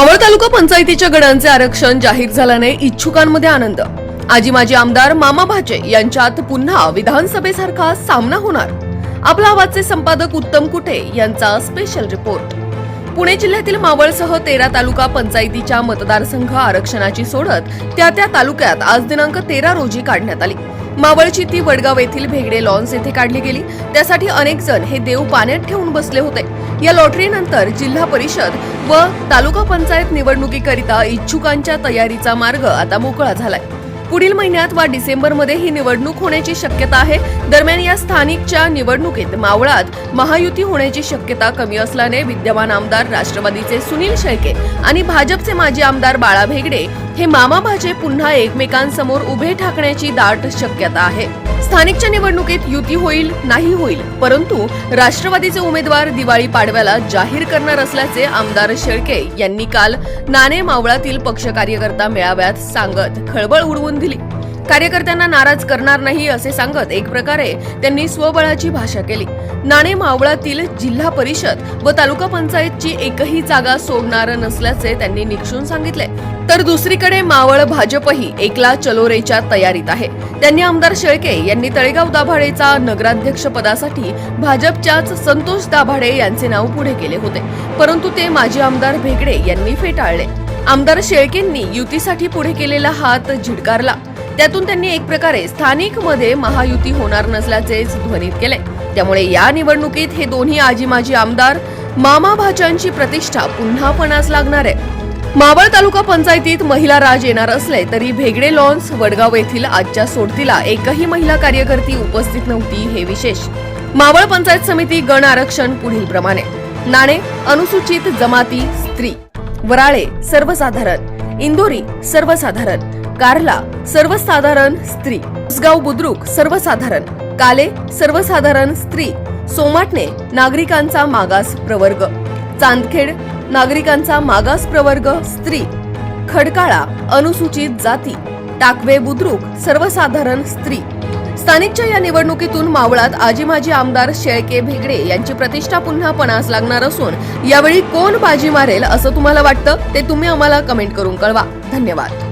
मावळ तालुका पंचायतीच्या गडांचे आरक्षण जाहीर झाल्याने इच्छुकांमध्ये आनंद. आजी माजी आमदार मामा भाचे यांच्यात पुन्हा विधानसभेसारखा सामना होणार. आपला आवाजचे संपादक उत्तम कुटे यांचा स्पेशल रिपोर्ट पुणे जिल्ह्यातील मावळसह तेरा तालुका पंचायतीच्या मतदारसंघ आरक्षणाची सोडत त्या त्या तालुक्यात आज दिनांक तेरा रोजी काढण्यात आली. मावळची ती वडगाव येथील भेगडे लॉन्स येथे काढली गेली. त्यासाठी अनेक जण हे देव पाण्यात ठेवून बसले होते. या लॉटरीनंतर जिल्हा परिषद व तालुका पंचायत निवडणुकीकरिता इच्छुकांच्या तयारीचा मार्ग आता मोकळा झालाय. पुढील महिन्यात वा डिसेंबरमध्ये ही निवडणूक होण्याची शक्यता आहे. दरम्यान या स्थानिकच्या निवडणुकीत मावळात महायुती होण्याची शक्यता कमी असल्याने विद्यमान आमदार राष्ट्रवादीचे सुनील शेळके आणि भाजपचे माजी आमदार बाळा भेगडे हे मामा भाजे पुन्हा एकमेकांसमोर उभे ठाकण्याची दाट शक्यता आहे. स्थानिकच्या निवडणुकीत युती होईल नाही होईल परंतु राष्ट्रवादीचे उमेदवार दिवाळी पाडव्याला जाहीर करणार असल्याचे आमदार शेळके यांनी काल नाणे मावळातील पक्ष कार्यकर्ता मेळाव्यात सांगत खळबळ उडवून दिली. कार्यकर्त्यांना नाराज करणार नाही असे सांगत एक प्रकारे त्यांनी स्वबळाची भाषा केली. नाणे मावळातील जिल्हा परिषद व तालुका पंचायतची एकही जागा सोडणार नसल्याचे त्यांनी निक्षून सांगितले. तर दुसरीकडे मावळ भाजपही एकला चलोरेच्या तयारीत आहे. त्यांनी आमदार शेळके यांनी तळेगाव दाभाडेचा नगराध्यक्ष पदासाठी भाजपच्याच संतोष दाभाडे यांचे नाव पुढे केले होते. परंतु ते माजी आमदार भेगडे यांनी फेटाळले. आमदार शेळकेंनी युतीसाठी पुढे केलेला हात झिडकारला त्यातून त्यांनी एक प्रकारे स्थानिकमध्ये महायुती होणार नसल्याचे ध्वनित केले. त्यामुळे या निवडणुकीत हे दोन्ही आजी माजी आमदार मामा भाच्यांची प्रतिष्ठा पुन्हा पणास लागणार आहे. मावळ तालुका पंचायतीत महिला राज येणार असले तरी भेगडे लॉन्स वडगाव येथील आजच्या सोडतीला एकही महिला कार्यकर्ती उपस्थित नव्हती हे विशेष. मावळ पंचायत समिती गण आरक्षण पुढील प्रमाणे नाणे अनुसूचित जमाती स्त्री. वराळे सर्वसाधारण इंदोरी सर्वसाधारण कारला सर्वसाधारण स्त्री उसगाव बुद्रुक सर्वसाधारण काले सर्वसाधारण स्त्री सोमाटणे नागरिकांचा मागास प्रवर्ग चांदखेड नागरिकांचा मागास प्रवर्ग स्त्री खडकाळा अनुसूचित जाती टाकवे बुद्रुक सर्वसाधारण स्त्री. स्थानिकच्या या निवडणुकीतून मावळात आजी माजी आमदार शेळके भेगडे यांची प्रतिष्ठा पुन्हा पणास लागणार असून यावेळी कोण बाजी मारेल असं तुम्हाला वाटतं ते तुम्ही आम्हाला कमेंट करून कळवा. धन्यवाद.